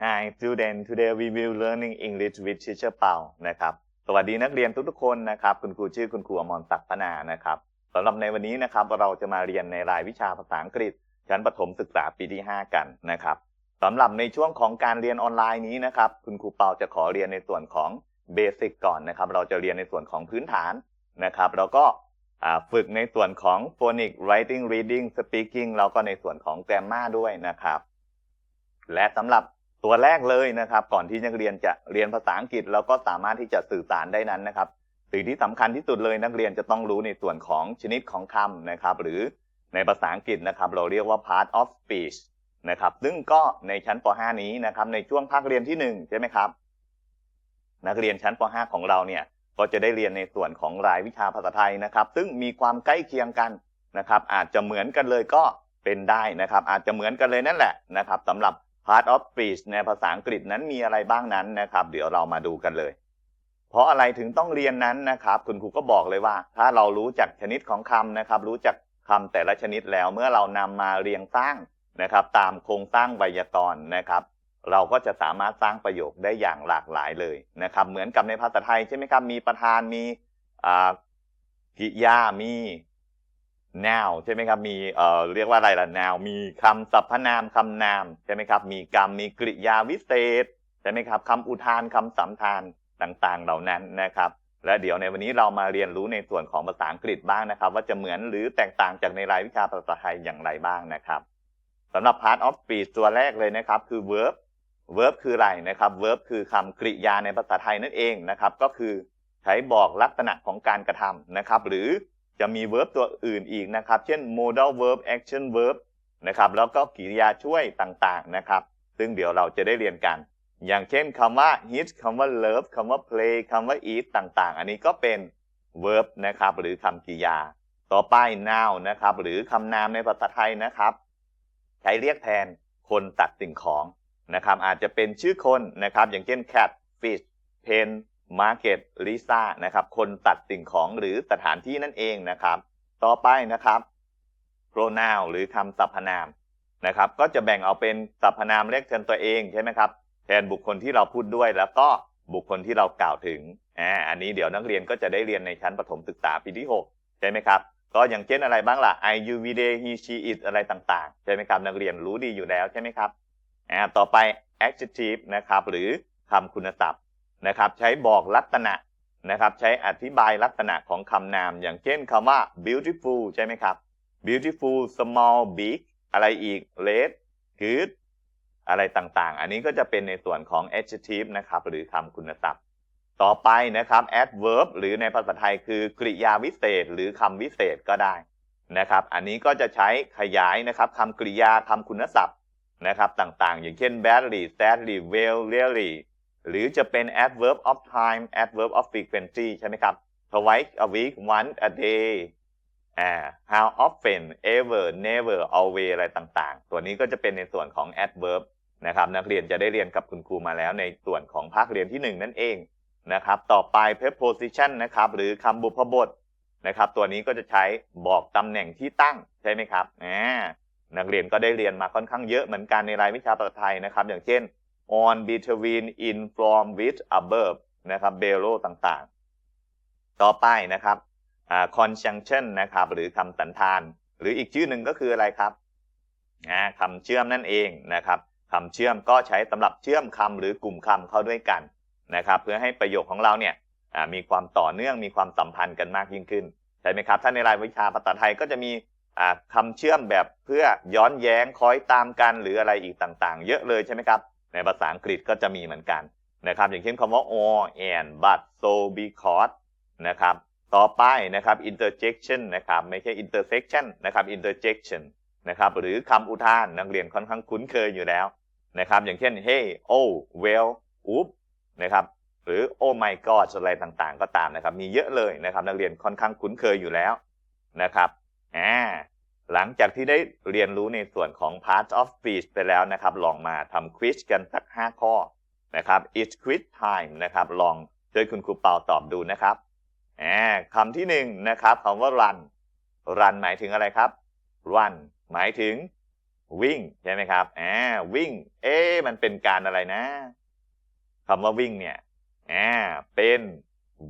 Hi student today we will learning English with teacher เปานะครับ สวัสดีนักเรียนทุกๆคนนะครับ คุณครูชื่อคุณครูอมรศักดิ์พนา นะครับสำหรับในวันนี้นะครับเราจะมาเรียนในรายวิชาภาษาอังกฤษ ชั้นประถมศึกษาปีที่ 5 กันนะครับสำหรับในช่วงของการเรียนออนไลน์นี้นะครับ คุณครูเปาจะขอเรียนในส่วนของเบสิกก่อนนะครับ เราจะเรียนในส่วนของพื้นฐานนะครับ แล้วก็ฝึกในส่วนของ phonics writing reading speaking แล้วก็ในส่วนของ grammar ด้วยนะครับ และสำหรับ ตัวแรกเลยนะครับ ก่อนที่นักเรียนจะเรียนภาษาอังกฤษเราก็สามารถที่จะสื่อสารได้นั้นนะครับสิ่งที่สำคัญที่สุดเลยนักเรียนจะต้องรู้ในส่วนของชนิดของคำนะครับ หรือในภาษาอังกฤษนะครับ เราเรียกว่า part of speech นะครับ ซึ่งก็ในชั้นป .5 นี้นะครับ ในช่วงภาคเรียนที่ 1 ใช่ไหมครับ นักเรียนชั้นป .5 ของเราเนี่ยก็จะได้เรียนในส่วนของรายวิชาภาษาไทยนะครับ ซึ่งมีความใกล้เคียงกันนะครับ อาจจะเหมือนกันเลยก็เป็นได้นะครับ อาจจะเหมือนกันเลยนั่นแหละนะครับสำหรับ part of speech ในภาษาอังกฤษนั้นมีอะไรบ้างนั้นนะครับ เดี๋ยวเรามาดูกันเลย เพราะอะไรถึงต้องเรียนนั้นนะครับ คุณครูก็บอกเลยว่า ถ้าเรารู้จักชนิดของคำนะครับ รู้จักคำแต่ละชนิดแล้วเมื่อเรานำมาเรียงสร้างนะครับ ตามโครงสร้างไวยากรณ์นะครับ เราก็จะสามารถสร้างประโยคได้อย่างหลากหลายเลยนะครับ เหมือนกับในภาษาไทยใช่ไหมครับมีประธานมีอ่ากริยามี now ใช่ไหมครับมีเอ่อเรียกว่าอะไรล่ะ now มีคำสรรพนามคำนามใช่ไหมครับมีกรรมมีกริยาวิเศษใช่ไหมครับคำอุทานคำสำทานต่างๆ เหล่านั้นนะครับ และเดี๋ยวในวันนี้เรามาเรียนรู้ในส่วนของภาษาอังกฤษบ้างนะครับ ว่าจะเหมือนหรือแตกต่างจากในรายวิชาภาษาไทยอย่างไรบ้างนะครับสำหรับ part of speech ตัวแรกเลยนะครับคือ verb verb คืออะไรนะครับ verb คือคำกริยาในภาษาไทยนั่นเองนะครับ ก็คือใช้บอกลักษณะของการกระทำนะครับ หรือ จะมี verb ตัวอื่นอีกนะครับ เช่น modal verb action verb นะครับแล้วก็กริยาช่วยต่างๆนะครับ ซึ่งเดี๋ยวเราจะได้เรียนกัน อย่างเช่นคำว่า hit คำว่า love คำว่า play คำว่า eat ต่างๆ อันนี้ก็เป็น verb นะครับหรือคำกริยา ต่อไป noun นะครับหรือคำนามในภาษาไทยนะครับ ใช้เรียกแทนคนตัดสิ่งของนะครับอาจจะเป็นชื่อคนนะครับอย่างเช่น cat fish pen market lisa นะครับ คนตัดสิ่งของหรือสถานที่นั่นเองนะครับ ต่อไปนะครับ pronoun หรือคำสรรพนามนะครับ ก็จะแบ่งเอาเป็นสรรพนามเรียกแทนตัวเองใช่ไหมครับแทนบุคคลที่เราพูดด้วยแล้วก็บุคคลที่เรากล่าวถึงอ่าอันนี้เดี๋ยวนักเรียนก็จะได้เรียนในชั้นประถมศึกษาปีที่ 6 ใช่ไหมครับ ก็อย่างเช่นอะไรบ้างล่ะ I you we they he she it อะไรต่างๆ ใช่ไหมครับ นักเรียนรู้ดีอยู่แล้วใช่ไหมครับอ่าต่อไป adjective นะครับ หรือคำคุณศัพท์ นะครับใช้บอกลักษณะนะครับใช้อธิบายลักษณะของคำนาม อย่างเช่นคำว่า beautiful ใช่ไหมครับ beautiful small big อะไรอีก red good อะไรต่างๆ อันนี้ก็จะเป็นในส่วนของ adjective นะครับหรือคำคุณศัพท์ ต่อไปนะครับ adverb หรือในภาษาไทยคือกริยาวิเศษ หรือคำวิเศษก็ได้นะครับ อันนี้ก็จะใช้ขยายนะครับคำกริยาคำคุณศัพท์นะครับต่างๆ อย่างเช่น badly sadly well really หรือจะเป็น adverb of time adverb of frequency ใช่ไหมครับ twice a week once a day อ่า how often ever never always อะไรต่างๆ ตัวนี้ก็จะเป็นในส่วนของ adverb นะครับ นักเรียนจะได้เรียนกับคุณครูมาแล้วในส่วนของภาคเรียนที่ 1 นั่นเองนะครับ ต่อไป preposition นะครับ หรือคำบุพบทนะครับ ตัวนี้ก็จะใช้บอกตำแหน่งที่ตั้งใช่ไหมครับอ่านักเรียนก็ได้เรียนมาค่อนข้างเยอะเหมือนกันในรายวิชาภาษาไทยนะครับ อย่างเช่น on between in from with above นะครับ below ต่างๆ ต่อไปนะครับอ่า conjunction นะครับ หรือคำสันธาน หรืออีกชื่อหนึ่งก็คืออะไรครับคำเชื่อมนั่นเองนะครับคำเชื่อมก็ใช้สำหรับเชื่อมคำหรือกลุ่มคำเข้าด้วยกันนะครับ เพื่อให้ประโยคของเราเนี่ยมีความต่อเนื่องมีความสัมพันธ์กันมากยิ่งขึ้นใช่ไหมครับ ถ้าในรายวิชาภาษาไทยก็จะมีอ่าคำเชื่อมแบบเพื่อย้อนแย้งคอยตามกันหรืออะไรอีกต่างๆ เยอะเลยใช่ไหมครับ ในภาษาอังกฤษก็จะมีเหมือนกันนะครับอย่างเช่นคำว่า or and but so because นะครับต่อไปนะครับ interjection นะครับไม่ใช่ intersection นะครับ interjection นะครับหรือคำอุทานนักเรียนค่อนข้างคุ้นเคยอยู่แล้วนะครับอย่างเช่น hey oh well oops นะครับหรือ oh my god อะไรต่างๆ ก็ตามนะครับมีเยอะเลยนะครับนักเรียนค่อนข้างคุ้นเคยอยู่แล้วนะครับอ่า หลังจากที่ได้เรียนรู้ในส่วนของ Parts of speech ไปแล้วนะครับ ลองมาทำควิสกันสัก 5 ข้อนะครับ it's quiz time นะครับ ลองช่วยคุณครูเปาตอบดูนะครับคำที่หนึ่งนะครับคำว่า run run หมายถึงอะไรครับ run หมายถึงวิ่งใช่ไหมครับอ่าวิ่ง เอ๊มันเป็นการอะไรนะคำว่าวิ่งเนี่ยอ่าเป็น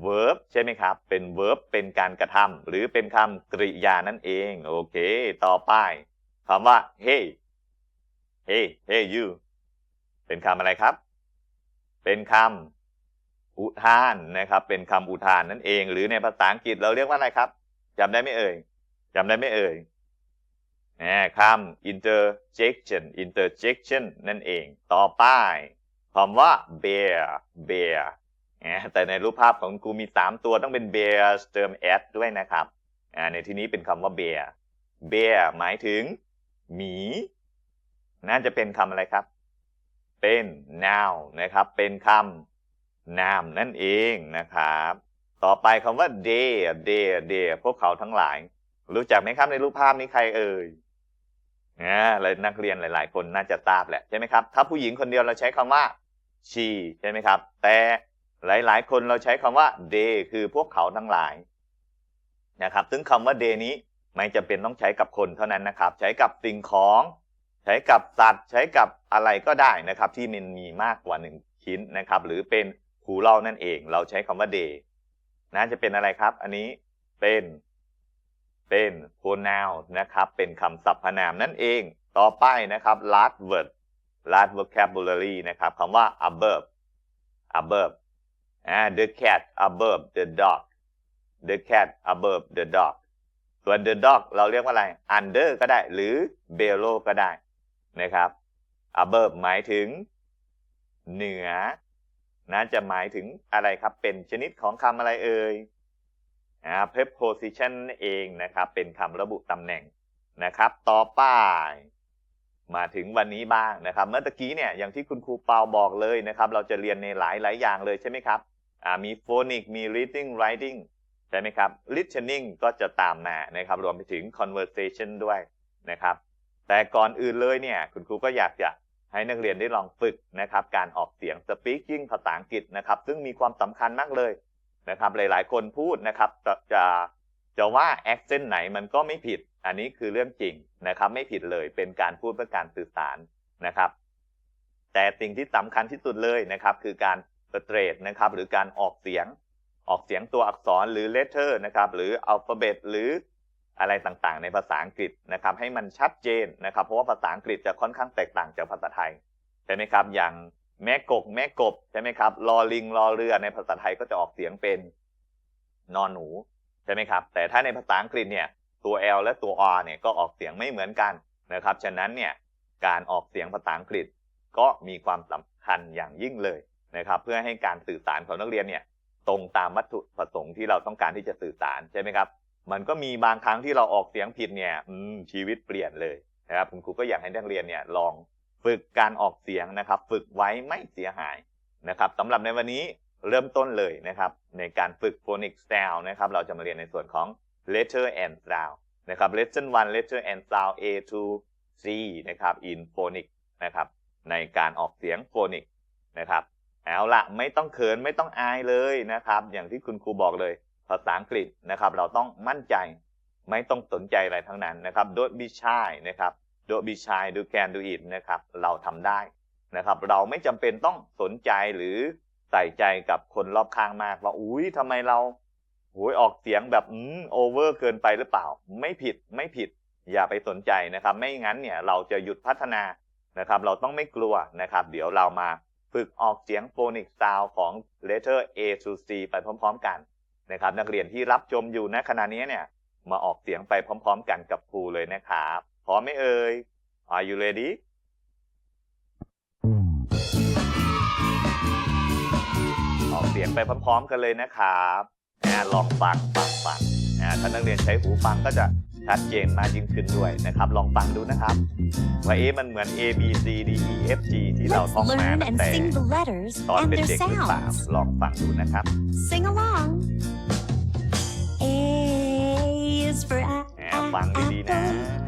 verb ใช่ไหมครับ เป็น verb เป็นการกระทำหรือเป็นคำกริยานั่นเอง โอเค ต่อไปคำว่า hey hey hey you เป็นคำอะไรครับ เป็นคำอุทานนะครับ เป็นคำอุทานนั่นเอง หรือในภาษาอังกฤษเราเรียกว่าอะไรครับจำได้ไหมเอ่ยจำได้ไหมเอ่ยแหมคำ interjection interjection นั่นเอง ต่อไปคำว่า bear bear แต่ในรูปภาพของกูมี 3 ตัวต้องเป็น bear เติม s ด้วยนะครับในที่นี้เป็นคำว่า bear bear หมายถึงหมี น่าจะเป็นคำอะไรครับ เป็น noun นะครับ เป็นคำนามนั่นเองนะครับ ต่อไปคำว่า they they they พวกเขาทั้งหลาย รู้จักไหมครับในรูปภาพนี้ใครเอ่ยนะเลยนักเรียนหลาย ๆ คนน่าจะทราบแหละใช่ไหมครับ ถ้าผู้หญิงคนเดียวเราใช้คำว่า she ใช่ไหมครับ แต่ หลายๆ คนเราใช้คำว่า they คือพวกเขาทั้งหลายนะครับ ซึ่งคำว่า they นี้ไม่จำเป็นต้องใช้กับคนเท่านั้นนะครับ ใช้กับสิ่งของ ใช้กับสัตว์ ใช้กับอะไรก็ได้นะครับ ที่มันมีมากกว่าหนึ่งชิ้นนะครับ หรือเป็นผูเรานั่นเอง เราใช้คำว่า they น่าจะเป็นอะไรครับ อันนี้เป็นเป็น pronoun นะครับ เป็นคำสรรพนามนั่นเอง ต่อไปนะครับ last word last vocabulary นะครับคำว่า above above the cat above the dog the cat above the dog ส่วน the dog เราเรียกว่าอะไร under ก็ได้หรือ below ก็ได้นะครับ above หมายถึง เหนือน่าจะหมายถึงอะไรครับ เป็นชนิดของคำอะไรเอ่ยอ่า preposition นั่นเองนะครับ เป็นคำระบุตำแหน่งนะครับ ต่อไปมาถึงวันนี้บ้างนะครับ เมื่อตะกี้เนี่ยอย่างที่คุณครูเปาบอกเลยนะครับ เราจะเรียนในหลายหลายอย่างเลยใช่ไหมครับ มี phonic มี reading writing ใช่ไหมครับ listening ก็จะตามมานะครับ รวมไปถึง conversation ด้วยนะครับ แต่ก่อนอื่นเลยเนี่ย คุณครูก็อยากจะให้นักเรียนได้ลองฝึกนะครับ การออกเสียง speaking ภาษาอังกฤษนะครับ ซึ่งมีความสำคัญมากเลยนะครับ หลายๆ คนพูดนะครับจะจะจะว่า accent ไหนมันก็ไม่ผิด อันนี้คือเรื่องจริงนะครับ ไม่ผิดเลย เป็นการพูดเพื่อการสื่อสารนะครับ แต่สิ่งที่สำคัญที่สุดเลยนะครับ คือการ straight นะครับหรือการออกเสียงออกเสียงตัวอักษรหรือ letter นะครับหรือ alphabet หรืออะไรต่างๆ ในภาษาอังกฤษนะครับ ให้มันชัดเจนนะครับ เพราะว่าภาษาอังกฤษจะค่อนข้างแตกต่างจากภาษาไทยใช่ไหมครับ อย่างแม่กกแม่กบใช่ไหมครับลอลิงลอเรือในภาษาไทยก็จะออกเสียงเป็นนอนหนูใช่ไหมครับ แต่ถ้าในภาษาอังกฤษเนี่ยตัว L และตัว R เนี่ยก็ออกเสียงไม่เหมือนกันนะครับ ฉะนั้นเนี่ยการออกเสียงภาษาอังกฤษก็มีความสำคัญอย่างยิ่งเลย นะครับ เพื่อให้การสื่อสารของนักเรียนเนี่ยตรงตามวัตถุประสงค์ที่เราต้องการที่จะสื่อสารใช่ไหมครับ มันก็มีบางครั้งที่เราออกเสียงผิดเนี่ยชีวิตเปลี่ยนเลยนะครับคุณครูก็อยากให้นักเรียนเนี่ยลองฝึกการออกเสียงนะครับ ฝึกไว้ไม่เสียหายนะครับสำหรับในวันนี้เริ่มต้นเลยนะครับ ในการฝึก phonic sound นะครับ เราจะมาเรียนในส่วนของ letter and sound นะครับ lesson 1 letter and sound A to C นะครับ in phonic นะครับ ในการออกเสียง phonic นะครับ เอาละไม่ต้องเขินไม่ต้องอายเลยนะครับ อย่างที่คุณครูบอกเลย ภาษาอังกฤษนะครับ เราต้องมั่นใจ ไม่ต้องสนใจอะไรทั้งนั้นนะครับ don't be shy นะครับ don't be shy do can do it นะครับ เราทำได้นะครับ เราไม่จำเป็นต้องสนใจหรือใส่ใจกับคนรอบข้างมากว่าอุ้ยทำไมเราโหยออกเสียงแบบอืมโอเวอร์เกินไปหรือเปล่า ไม่ผิดไม่ผิด อย่าไปสนใจนะครับ ไม่งั้นเนี่ยเราจะหยุดพัฒนานะครับ เราต้องไม่กลัวนะครับ เดี๋ยวเรามา ฝึกออกเสียงโฟนิกซาวของ letter A to C ไปพร้อมๆกันนะครับ นักเรียนที่รับชมอยู่ณขณะนี้เนี่ยมาออกเสียงไปพร้อม ๆ กันกับครูเลยนะครับพร้อมไหมเอ่ย Are you ready ออกเสียงไปพร้อม ๆ กันเลยนะครับอ่าลองฟังฟังฟังถ้านักเรียนใช้หูฟังก็จะ ชัดเจนมากยิ่งขึ้นด้วยนะครับ ลองฟังดูนะครับ ว่าเอ๊ะมันเหมือน A B C D E F G ที่เรา Let's ท่องมา learn ตั้ง and แต่ sing the letters ตอน and เป็น their เด็กหรือเปล่า sounds. ลองฟังดูนะครับ Sing along. A is for a, แหม a ฟังดีๆนะ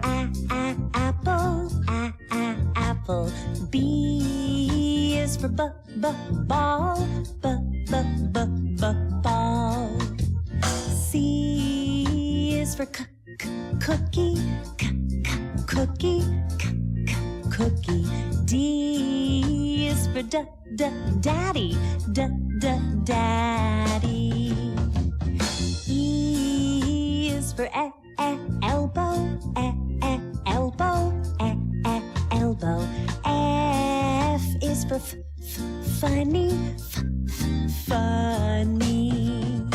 apple, a, a, apple, a, a, apple. B is for b, b, ball, b, b, b, d d daddy, d d daddy. E is for e e elbow, e e elbow, e e elbow. F is for f f funny, f f funny.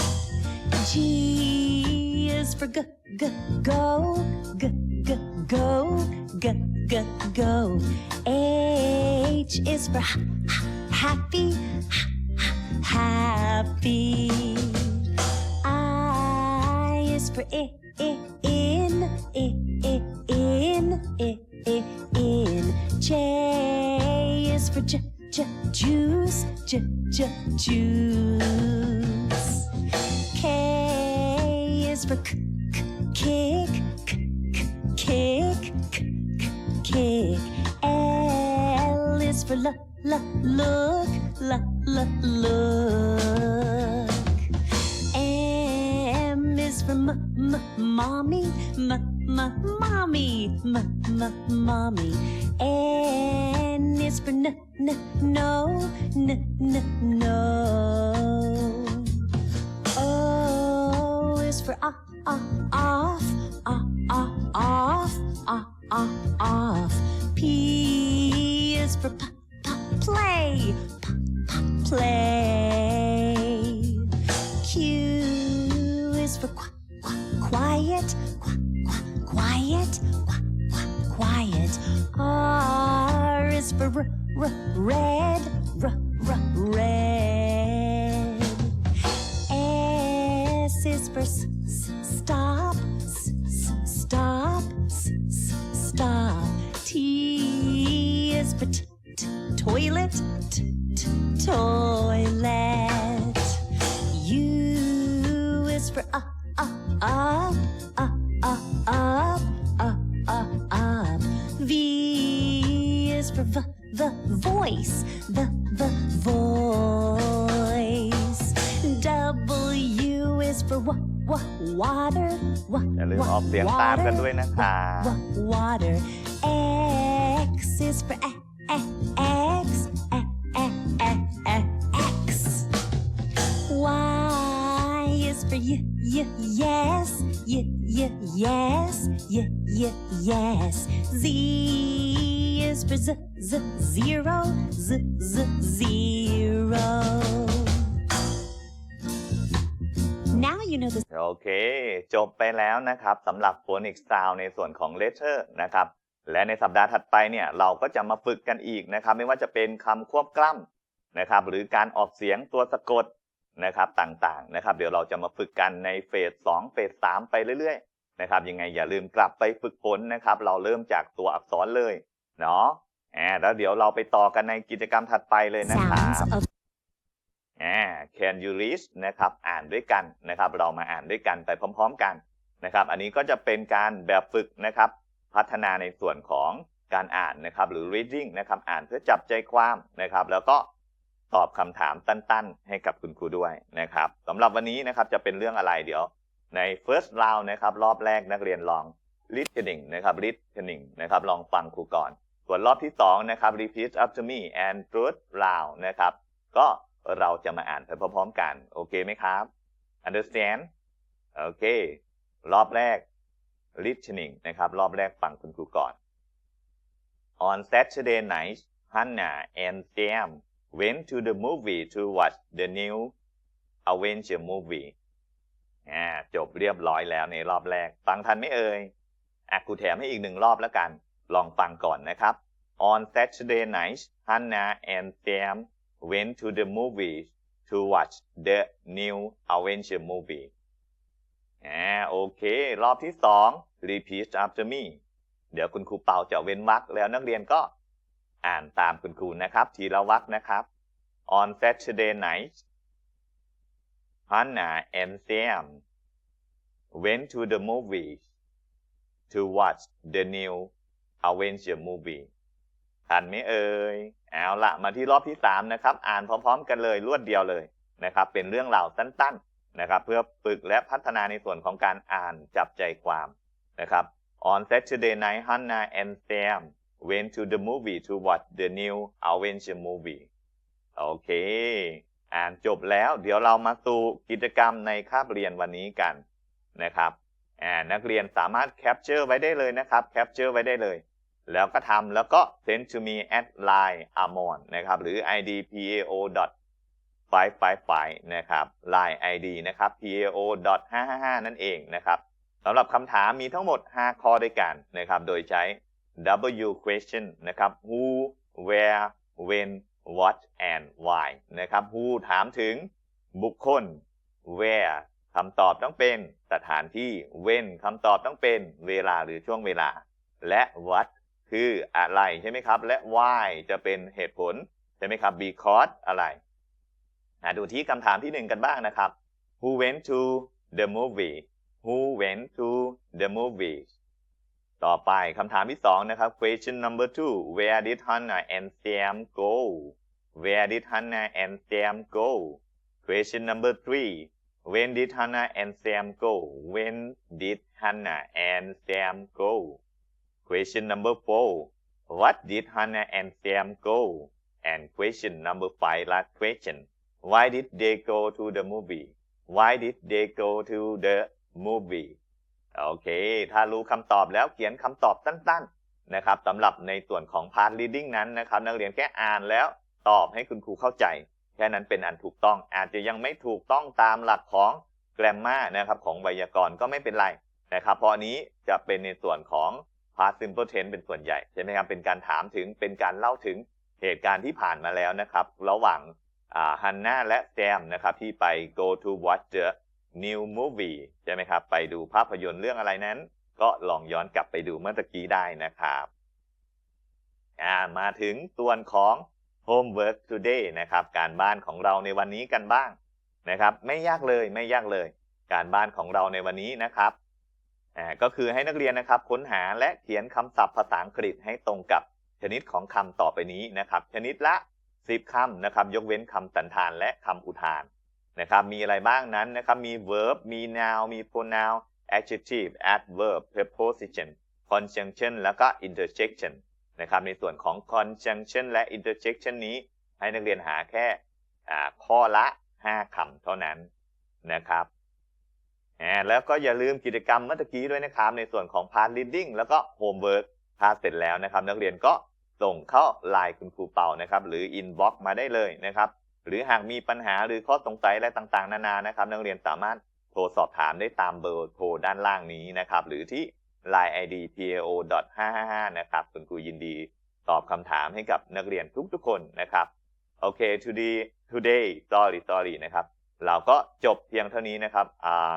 G is for g g go, g g go, g g go. H is for h h happy, h h happy. I is for i i in, i i in, i i in. J is for j j juice, j j juice. K is for k k kick, k kick. L is for l l look, l l look. M is for m m mommy, m m mommy, m m mommy. N is for n n no, n n no. O is for off, off, off, off, off. P is for p, p, play, p, up, up, up, up, up, up, up, up. V is for v, the voice, the, the voice. W is for w, w, water, w, อย่าลืม w, ออกเสียงตามกันด้วยนะครับ w, water. X is for e, e, X, yes. Z is for z, z, zero, z, z, zero. Now you know the โอเค จบไปแล้วนะครับสำหรับ phonics sound ในส่วนของ letter นะครับ และในสัปดาห์ถัดไปเนี่ยเราก็จะมาฝึกกันอีกนะครับ ไม่ว่าจะเป็นคำควบกล้ำนะครับ หรือการออกเสียงตัวสะกดนะครับต่างๆนะครับ เดี๋ยวเราจะมาฝึกกันในเฟส2เฟส3ไปเรื่อยๆ นะครับยังไงอย่าลืมกลับไปฝึกฝนนะครับ เราเริ่มจากตัวอักษรเลยเนาะอ่าแล้วเดี๋ยวเราไปต่อกันในกิจกรรมถัดไปเลยนะครับ sounds of อ่า can you read นะครับอ่านด้วยกันนะครับ เรามาอ่านด้วยกันไปพร้อม ๆ กันนะครับ อันนี้ก็จะเป็นการแบบฝึกนะครับ พัฒนาในส่วนของการอ่านนะครับ หรือ reading นะครับ อ่านเพื่อจับใจความนะครับ แล้วก็ตอบคำถามตั้นๆ ให้กับคุณครูด้วยนะครับสำหรับวันนี้นะครับจะเป็นเรื่องอะไรเดี๋ยว ใน first round นะครับรอบแรกนักเรียนลอง listening นะครับ listening นะครับลองฟังครูก่อน ส่วนรอบที่สองนะครับ repeat after me and truth round นะครับ ก็เราจะมาอ่านไปพร้อมๆกัน โอเคไหมครับ understand โอเค รอบแรก listening นะครับ รอบแรกฟังคุณครูก่อน On Saturday night Hannah and Sam went to the movie to watch the new Avenger movie อ่าจบเรียบร้อยแล้วในรอบแรก ฟังทันไหมเอ่ยอะครูแถมให้อีกหนึ่งรอบแล้วกัน ลองฟังก่อนนะครับ On Saturday night Hannah and Sam went to the movies to watch the new Avenger movie อ่าโอเค รอบที่สอง repeat after me เดี๋ยวคุณครูเป่าจะเว้นวรรคแล้วนักเรียนก็อ่านตามคุณครูนะครับ ทีละวรรคนะครับ on Saturday night Hannah and Sam went to the movies to watch the new Avenger movie ทันไหมเอ่ย เอาละมาที่รอบที่สามนะครับ อ่านพร้อมๆ กันเลยรวดเดียวเลยนะครับ เป็นเรื่องราวสั้นๆนะครับ เพื่อฝึกและพัฒนาในส่วนของการอ่านจับใจความนะครับ On Saturday night Hannah and Sam went to the movie to watch the new Avenger movie โอเค อ่านจบแล้วเดี๋ยวเรามาสู่กิจกรรมในคาบเรียนวันนี้กันนะครับนักเรียนสามารถแคปเจอร์ไว้ได้เลยนะครับแคปเจอร์ไว้ได้เลย แล้วก็ทำแล้วก็ send to me at line amon นะครับหรือ idpao.555 นะครับ line id นะครับ pao.555 นั่นเองนะครับสำหรับคำถามมีทั้งหมด 5 ข้อด้วยกันนะครับ โดยใช้ W question นะครับ who where when what and why นะครับ who ถามถึงบุคคล where คำตอบต้องเป็นสถานที่ when คำตอบต้องเป็นเวลาหรือช่วงเวลา และ what คืออะไรใช่ไหมครับ และ why จะเป็นเหตุผล ใช่ไหมครับ because อะไระดูที่คำถามที่หนึ่งกันบ้างนะครับ who went to the movie who went to the movies ต่อไปคำถามที่สองนะครับ question number two where did Hannah and Sam go where did Hannah and Sam go question number three when did Hannah and Sam go when did Hannah and Sam go question number four what did Hannah and Sam go and question number five last question why did they go to the movie why did they go to the movie โอเค ถ้ารู้คำตอบแล้วเขียนคำตอบสั้นๆนะครับสำหรับในส่วนของ part reading นั้นนะครับ นักเรียนแค่อ่านแล้วตอบให้คุณครูเข้าใจ แค่นั้นเป็นอันถูกต้อง อาจจะยังไม่ถูกต้องตามหลักของ grammar นะครับของไวยากรณ์ก็ไม่เป็นไรนะครับเพราะอันนี้จะเป็นในส่วนของ past simple tense เป็นส่วนใหญ่ใช่ไหมครับเป็นการถามถึงเป็นการเล่าถึงเหตุการณ์ที่ผ่านมาแล้วนะครับ ระหว่างฮันน่าและแซมนะครับที่ไป go to watch the new movie ใช่ไหมครับ ไปดูภาพยนตร์เรื่องอะไรนั้น ก็ลองย้อนกลับไปดูเมื่อตะกี้ได้นะครับอ่ามาถึงส่วนของ homework today นะครับ การบ้านของเราในวันนี้กันบ้างนะครับ ไม่ยากเลยไม่ยากเลย การบ้านของเราในวันนี้นะครับอ่าก็คือให้นักเรียนนะครับค้นหาและเขียนคำศัพท์ภาษาอังกฤษให้ตรงกับชนิดของคำต่อไปนี้นะครับ ชนิดละ 10คำนะครับ ยกเว้นคำสันธานและคำอุทาน นะครับมีอะไรบ้างนั้นนะครับมี verb มี noun มี pronoun adjective adverb preposition conjunction แล้วก็ interjection นะครับในส่วนของ conjunction และ interjection นี้ ให้นักเรียนหาแค่ข้อละ 5คำเท่านั้นนะครับแล้วก็อย่าลืมกิจกรรมเมื่อกี้ด้วยนะครับ ในส่วนของ part reading แล้วก็ homework ถ้าเสร็จแล้วนะครับ นักเรียนก็ส่งเข้าไลน์คุณครูเป่านะครับ หรือ inbox มาได้เลยนะครับ หรือหากมีปัญหาหรือข้อสงสัยอะไรต่างๆ นานานะครับนักเรียนสามารถโทรสอบถามได้ตามเบอร์โทรด้านล่างนี้นะครับ หรือที่ line id pao 555นะครับคุณครูยินดีตอบคำถามให้กับนักเรียนทุกๆคนนะครับโอเค today today sorry sorry นะครับเราก็จบเพียงเท่านี้นะครับอ่า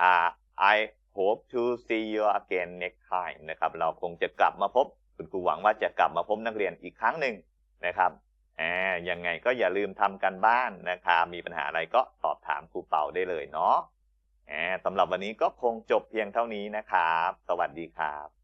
อ่า I hope to see you again next time นะครับ เราคงจะกลับมาพบ คุณครูหวังว่าจะกลับมาพบนักเรียนอีกครั้งหนึ่งนะครับ อ่ายังไงก็อย่าลืมทำกันบ้านนะครับมีปัญหาอะไรก็สอบถามครูเป่าได้เลยเนาะอ่าสำหรับวันนี้ก็คงจบเพียงเท่านี้นะครับ สวัสดีครับ